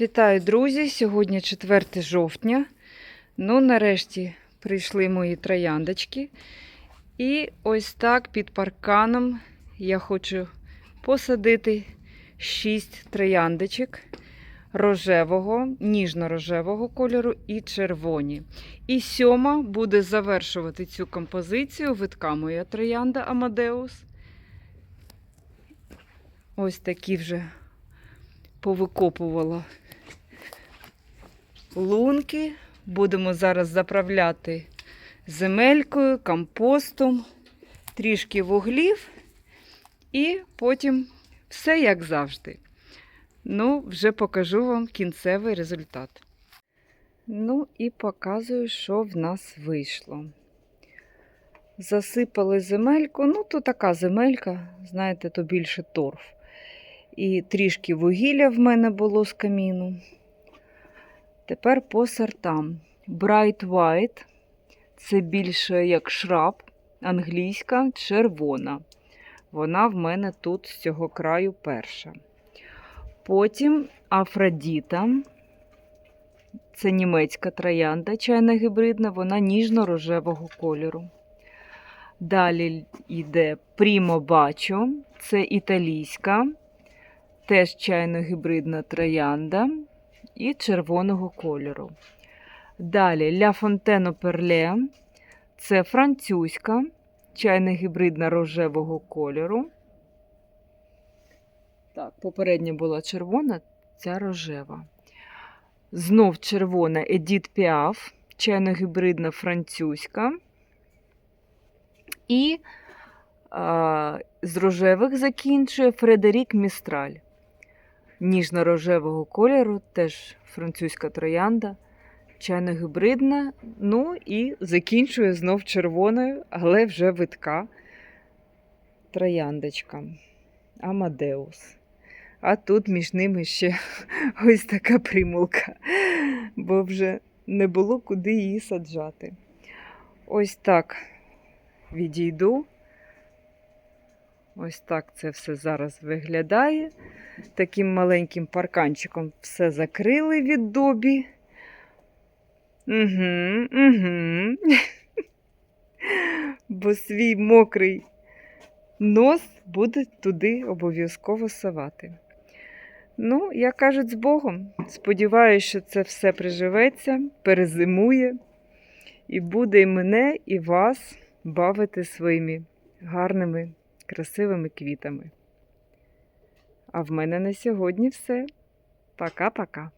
Вітаю, друзі! Сьогодні 4 жовтня. Ну, нарешті прийшли мої трояндочки. І ось так під парканом я хочу посадити 6 трояндочок рожевого, ніжно-рожевого кольору і червоні. І сьома буде завершувати цю композицію витка моя троянда Амадеус. Ось такі вже повикопувала лунки. Будемо зараз заправляти земелькою, компостом, трішки вуглів і потім все як завжди. Ну, вже покажу вам кінцевий результат. Ну і показую, що в нас вийшло. Засипали земельку, ну, то така земелька, знаєте, то більше торф. І трішки вугілля в мене було з каміну. Тепер по сортам. Bright White це більше як шраб, англійська, червона. Вона в мене тут з цього краю перша. Потім Афродіта. Це німецька троянда, чайна гібридна, вона ніжно-рожевого кольору. Далі йде Primo Bacio, це італійська, теж чайно-гібридна троянда і червоного кольору. Далі Ля Фонтено Перле, це французька, чайно-гібридна рожевого кольору. Так, попередня була червона, ця рожева. Знов червона Едіт Піаф, чайно-гібридна французька. І а, з рожевих закінчує Фредерік Містраль. Ніжно-рожевого кольору, теж французька троянда, чайно-гібридна. Ну і закінчує знов червоною, але вже витка трояндочка. Амадеус. А тут між ними ще ось така примулка, бо вже не було куди її саджати. Ось так відійду. Ось так це все зараз виглядає. Таким маленьким парканчиком все закрили від добі. Угу, угу. Бо свій мокрий нос буде туди обов'язково совати. Ну, як кажуть, з Богом. Сподіваюся, що це все приживеться, перезимує і буде і мене, і вас бавити своїми гарними, красивими квітами. А в мене на сьогодні все. Пока-пока.